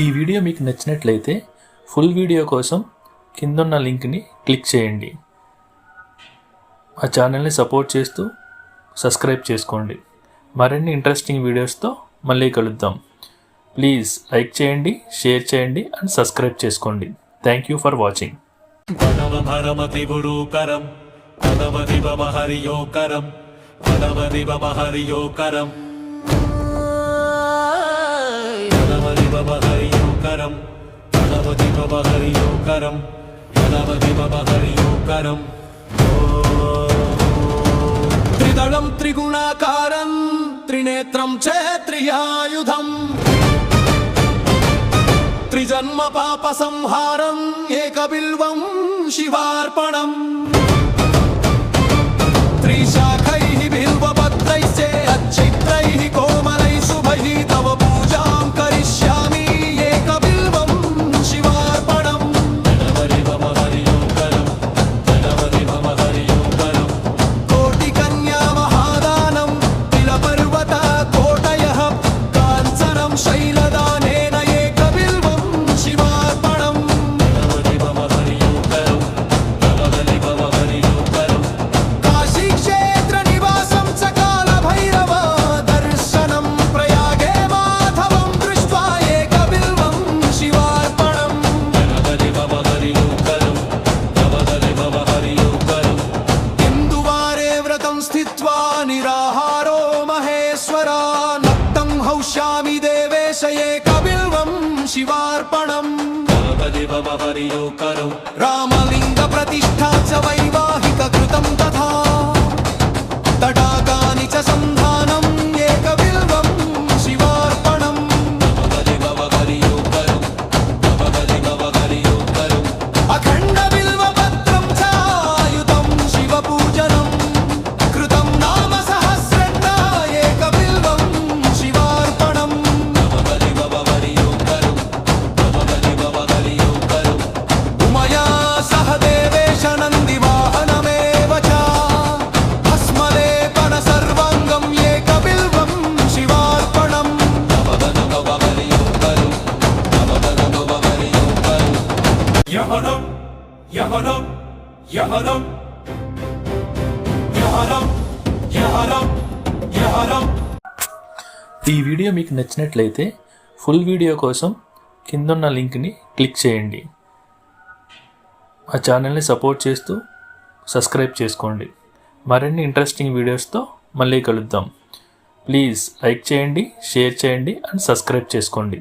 ఈ వీడియో మీకు నచ్చినట్లయితే ఫుల్ వీడియో కోసం కిందున్న లింక్ని క్లిక్ చేయండి. మా ఛానల్ని సపోర్ట్ చేస్తూ సబ్స్క్రైబ్ చేసుకోండి. మరిన్ని ఇంట్రెస్టింగ్ వీడియోస్తో మళ్ళీ కలుద్దాం. ప్లీజ్ లైక్ చేయండి షేర్ చేయండి అండ్ సబ్స్క్రైబ్ చేసుకోండి. Thank you for watching. పరమతిగురూకరం పరమదివమహరియోకరం పరమదివమహరియోకరం త్రిదళం త్రిగుణాకారం త్రినేత్రం చేత్రియాయుధం త్రిజన్మ పాప సంహారం ఏకబిల్వం శివార్పణం. నక్తం దేవేశయే కబిల్వం శివార్పణం. రామలింగ ప్రతిష్ఠా చ వైవాహిక కృతం. యహనం యహనం యహనం యహనం యహనం యహనం ఈ వీడియో మీకు నచ్చినట్లయితే ఫుల్ వీడియో కోసం కిందున్న లింక్ని క్లిక్ చేయండి. మా ఛానల్ని సపోర్ట్ చేస్తూ సబ్స్క్రైబ్ చేసుకోండి. మరిన్ని ఇంట్రెస్టింగ్ వీడియోస్తో మళ్ళీ కలుద్దాం. ప్లీజ్ లైక్ చేయండి షేర్ చేయండి అండ్ సబ్స్క్రైబ్ చేసుకోండి.